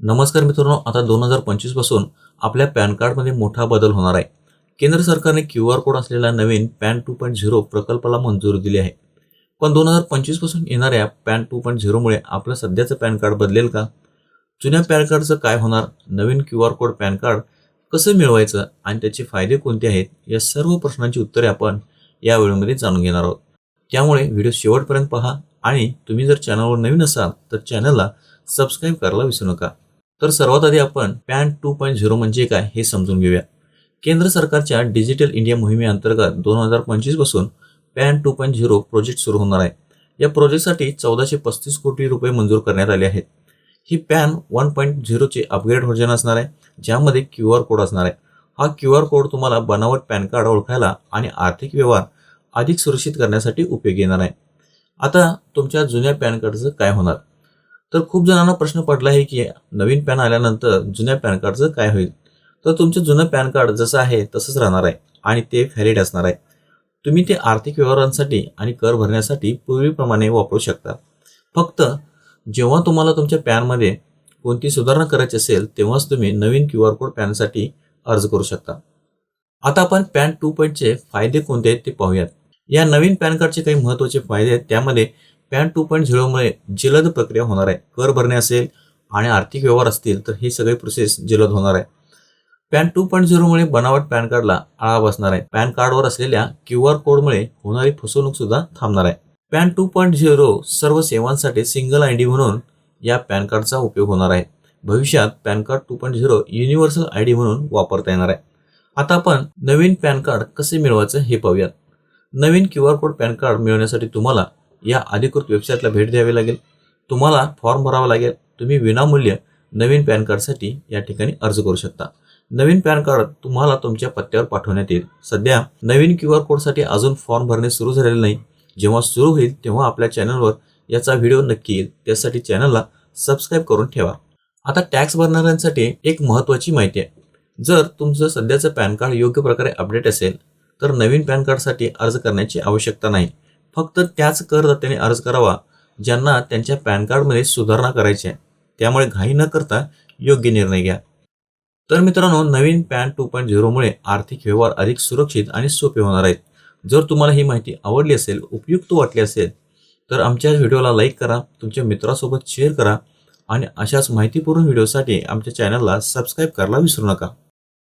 नमस्कार मित्रांनो आता दोन हजार पंचवीसपासून आपल्या पॅन कार्डमध्ये मोठा बदल होणार आहे. केंद्र सरकारने क्यू आर कोड असलेला नवीन पॅन टू पॉईंट झिरो प्रकल्पाला मंजुरी दिली आहे. पण दोन हजार पंचवीसपासून येणाऱ्या पॅन टू पॉईंट झिरोमुळे आपलं सध्याचं पॅन कार्ड बदलेल का? जुन्या पॅन कार्डचं काय होणार? नवीन Q R code PAN card कसं मिळवायचं? आणि त्याचे फायदे कोणते आहेत? या सर्व प्रश्नांची उत्तरे आपण या व्हिडिओमध्ये जाणून घेणार आहोत. त्यामुळे व्हिडिओ शेवटपर्यंत पहा आणि तुम्ही जर चॅनलवर नवीन असाल तर चॅनलला सबस्क्राईब करायला विसरू नका. तर सर्वात आधी आपण पॅन टू पॉईंट झिरो म्हणजे काय हे समजून घेऊया. केंद्र सरकारच्या डिजिटल इंडिया मोहिमेअंतर्गत दोन हजार पंचवीसपासून PAN two point zero project सुरू होणार आहे. या प्रोजेक्टसाठी चौदाशे पस्तीस कोटी रुपये मंजूर करण्यात आले आहेत. ही पॅन वन पॉईंट झिरोचे अपग्रेड व्हर्जन असणार आहे ज्यामध्ये क्यू आर कोड असणार आहे. हा क्यू आर कोड तुम्हाला बनावट पॅन कार्ड ओळखायला आणि आर्थिक व्यवहार अधिक सुरक्षित करण्यासाठी उपयोगी येणार आहे. आता तुमच्या जुन्या पॅन कार्डचं काय होणार? तर खूप जणांना प्रश्न पडला आहे की नवीन पॅन आल्यानंतर जुन्या पॅन कार्डचं काय होईल? तर तुमचं जुनं पॅन कार्ड जसं आहे तसंच राहणार आहे आणि ते व्हॅलिड असणार आहे. तुम्ही ते आर्थिक व्यवहारांसाठी आणि कर भरण्यासाठी पूर्वीप्रमाणे वापरू शकता. फक्त जेव्हा तुम्हाला तुमच्या पॅनमध्ये कोणती सुधारणा करायची असेल तेव्हाच तुम्ही नवीन क्यू आर कोड पॅनसाठी अर्ज करू शकता. आता आपण पॅन टू पॉईंटचे फायदे कोणते आहेत ते पाहूयात. या नवीन पॅन कार्डचे काही महत्त्वाचे फायदे आहेत त्यामध्ये पॅन टू पॉईंट झिरोमुळे जलद प्रक्रिया होणार आहे. कर भरणे असेल आणि आर्थिक व्यवहार असतील तर ही सगळी प्रोसेस जलद होणार आहे. पॅन टू पॉईंट झिरोमुळे बनावट पॅन कार्डला आळा बसणार आहे. पॅन कार्डवर असलेल्या क्यू आर कोडमुळे होणारी फसवणूक सुद्धा थांबणार आहे. पॅन टू पॉईंट झिरो सर्व सेवांसाठी सिंगल आय डी म्हणून या पॅन कार्डचा उपयोग होणार आहे. भविष्यात PAN card two point zero universal I D म्हणून वापरता येणार आहे. आता आपण नवीन पॅन कार्ड कसे मिळवायचं हे पाहूयात. नवीन Q R code PAN card मिळवण्यासाठी तुम्हाला या अधिकृत वेबसाईटला भेट द्यावी लागेल. तुम्हाला फॉर्म भरावा लागेल. तुम्ही विनामूल्य नवीन पॅन कार्डसाठी या ठिकाणी अर्ज करू शकता. नवीन पॅन कार्ड तुम्हाला तुमच्या पत्त्यावर पाठवण्यात येईल. सध्या नवीन क्यू आर कोडसाठी अजून फॉर्म भरणे सुरू झालेले नाही. जेव्हा सुरू होईल तेव्हा आपल्या चॅनलवर याचा व्हिडिओ नक्की येईल. त्यासाठी चॅनलला सबस्क्राईब करून ठेवा. आता टॅक्स भरणाऱ्यांसाठी एक महत्त्वाची माहिती आहे. जर तुमचं सध्याचं पॅन कार्ड योग्य प्रकारे अपडेट असेल तर नवीन पॅन कार्डसाठी अर्ज करण्याची आवश्यकता नाही. फक्त त्याच करदात्याने अर्ज करावा ज्यांना त्यांच्या पॅन कार्डमध्ये सुधारणा करायची आहे. त्यामुळे घाई न करता योग्य निर्णय घ्या. तर मित्रांनो नवीन पॅन टू पॉईंट झिरोमुळे आर्थिक व्यवहार अधिक सुरक्षित आणि सोपे होणार आहेत. जर तुम्हाला ही माहिती आवडली असेल उपयुक्त वाटली असेल तर आमच्या व्हिडिओला लाईक करा तुमच्या मित्रासोबत शेअर करा आणि अशाच माहितीपूर्ण व्हिडिओसाठी आमच्या चॅनलला सबस्क्राईब करायला विसरू नका.